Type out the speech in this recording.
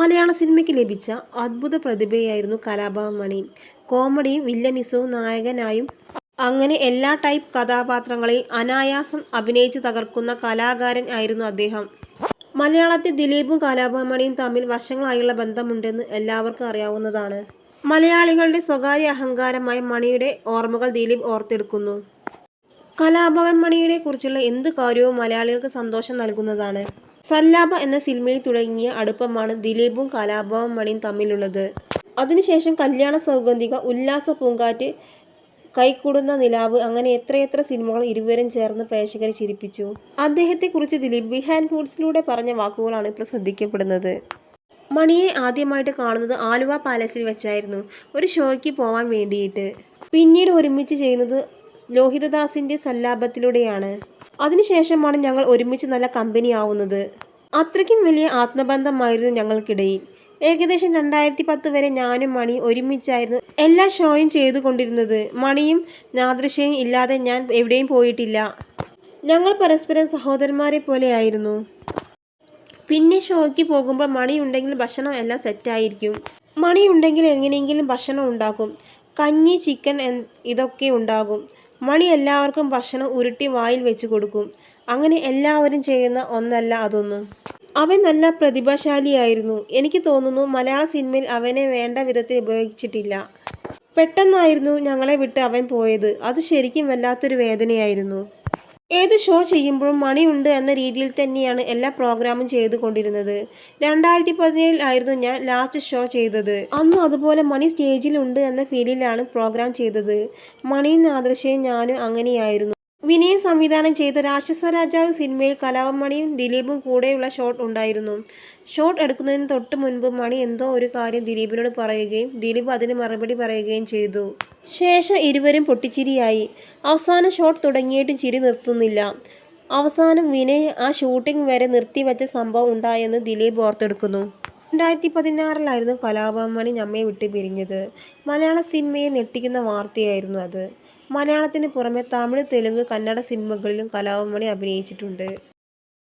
മലയാള സിനിമയ്ക്ക് ലഭിച്ച അദ്ഭുത പ്രതിഭയായിരുന്നു കലാഭവൻ മണി. കോമഡിയും വില്ലനിസവും നായകനായും അങ്ങനെ എല്ലാ ടൈപ്പ് കഥാപാത്രങ്ങളെയും അനായാസം അഭിനയിച്ച് തകർക്കുന്ന കലാകാരൻ ആയിരുന്നു അദ്ദേഹം. മലയാളത്തിൽ ദിലീപും കലാഭവമണിയും തമ്മിൽ വർഷങ്ങളായുള്ള ബന്ധമുണ്ടെന്ന് എല്ലാവർക്കും അറിയാവുന്നതാണ്. മലയാളികളുടെ സ്വകാര്യ അഹങ്കാരമായ മണിയുടെ ഓർമ്മകൾ ദിലീപ് ഓർത്തെടുക്കുന്നു. കലാഭവൻ മണിയുടെ കുറിച്ചുള്ള എന്ത് കാര്യവും മലയാളികൾക്ക് സന്തോഷം നൽകുന്നതാണ്. സല്ലാപ എന്ന സിനിമയിൽ തുടങ്ങിയ അടുപ്പമാണ് ദിലീപും കലാഭവൻ മണിയും തമ്മിലുള്ളത്. അതിനുശേഷം കല്യാണ സൗഗന്ധിക ഉല്ലാസ പൂങ്കാറ്റ് കൈക്കൂടുന്ന നിലാവ് അങ്ങനെ എത്രയെത്ര സിനിമകൾ ഇരുവരും ചേർന്ന് പ്രേക്ഷകരെ ചിരിപ്പിച്ചു. അദ്ദേഹത്തെക്കുറിച്ച് ദിലീപ് ബിഹാൻഡ് ഫുഡ്സിലൂടെ പറഞ്ഞ വാക്കുകളാണ് ഇപ്പോൾ ശ്രദ്ധിക്കപ്പെടുന്നത്. മണിയെ ആദ്യമായിട്ട് കാണുന്നത് ആലുവ പാലസിൽ വെച്ചായിരുന്നു. ഒരു ഷോയ്ക്ക് പോവാൻ വേണ്ടിയിട്ട്. പിന്നീട് ഒരുമിച്ച് ചെയ്യുന്നത് ലോഹിതദാസിന്റെ സല്ലാപത്തിലൂടെയാണ്. അതിനുശേഷമാണ് ഞങ്ങൾ ഒരുമിച്ച് നല്ല കമ്പനി ആവുന്നത് അത്രയ്ക്കും വലിയ ആത്മബന്ധമായിരുന്നു ഞങ്ങൾക്കിടയിൽ. ഏകദേശം രണ്ടായിരത്തി പത്ത് വരെ ഞാനും മണി ഒരുമിച്ചായിരുന്നു എല്ലാ ഷോയും ചെയ്തുകൊണ്ടിരുന്നത്. മണിയും നാദൃശ്യയും ഇല്ലാതെ ഞാൻ എവിടെയും പോയിട്ടില്ല. ഞങ്ങൾ പരസ്പരം സഹോദരന്മാരെ പോലെയായിരുന്നു പിന്നെ ഷോയ്ക്ക് പോകുമ്പോൾ മണി ഉണ്ടെങ്കിൽ ഭക്ഷണം എല്ലാം സെറ്റായിരിക്കും മണി ഉണ്ടെങ്കിൽ എങ്ങനെയെങ്കിലും ഭക്ഷണം ഉണ്ടാക്കും. കഞ്ഞി ചിക്കൻ ഇതൊക്കെ ഉണ്ടാകും. മണി എല്ലാവർക്കും ഭക്ഷണം ഉരുട്ടി വായിൽ വെച്ച് കൊടുക്കും. അങ്ങനെ എല്ലാവരും ചെയ്യുന്ന ഒന്നല്ല അതൊന്നും. അവൻ നല്ല പ്രതിഭാശാലിയായിരുന്നു. എനിക്ക് തോന്നുന്നു മലയാള സിനിമയിൽ അവനെ വേണ്ട വിധത്തിൽ ഉപയോഗിച്ചിട്ടില്ല. പെട്ടെന്നായിരുന്നു ഞങ്ങളെ വിട്ട് അവൻ പോയത്. അത് ശരിക്കും വല്ലാത്തൊരു വേദനയായിരുന്നു. ഏത് ഷോ ചെയ്യുമ്പോഴും മണിയുണ്ട് എന്ന രീതിയിൽ തന്നെയാണ് എല്ലാ പ്രോഗ്രാമും ചെയ്തുകൊണ്ടിരുന്നത്. രണ്ടായിരത്തി പതിനേഴിൽ ആയിരുന്നു ഞാൻ ലാസ്റ്റ് ഷോ ചെയ്തത്. അന്ന് അതുപോലെ മണി സ്റ്റേജിലുണ്ട് എന്ന ഫീലിലാണ് പ്രോഗ്രാം ചെയ്തത്. മണിയും ആദർശയും ഞാനും അങ്ങനെയായിരുന്നു. വിനയൻ സംവിധാനം ചെയ്ത രാക്ഷസ രാജാവ് സിനിമയിൽ കലാവമണിയും ദിലീപും കൂടെയുള്ള ഷോട്ട് ഉണ്ടായിരുന്നു. ഷോട്ട് എടുക്കുന്നതിന് തൊട്ട് മുൻപ് മണി എന്തോ ഒരു കാര്യം ദിലീപിനോട് പറയുകയും ദിലീപ് അതിന് മറുപടി പറയുകയും ചെയ്തു. ശേഷം ഇരുവരും പൊട്ടിച്ചിരിയായി. അവസാന ഷോട്ട് തുടങ്ങിയിട്ടും ചിരി നിർത്തുന്നില്ല. അവസാനം വിനയ് ആ ഷൂട്ടിംഗ് വരെ നിർത്തിവെച്ച സംഭവം ഉണ്ടായെന്ന് ദിലീപ് ഓർത്തെടുക്കുന്നു. രണ്ടായിരത്തി പതിനാറിലായിരുന്നു കലാഭവൻ നമ്മെ വിട്ട് പിരിഞ്ഞത്. മലയാള സിനിമയെ ഞെട്ടിക്കുന്ന വാർത്തയായിരുന്നു അത്. മലയാളത്തിന് പുറമെ തമിഴ് തെലുങ്ക് കന്നഡ സിനിമകളിലും കലാഭവൻ മണി അഭിനയിച്ചിട്ടുണ്ട്.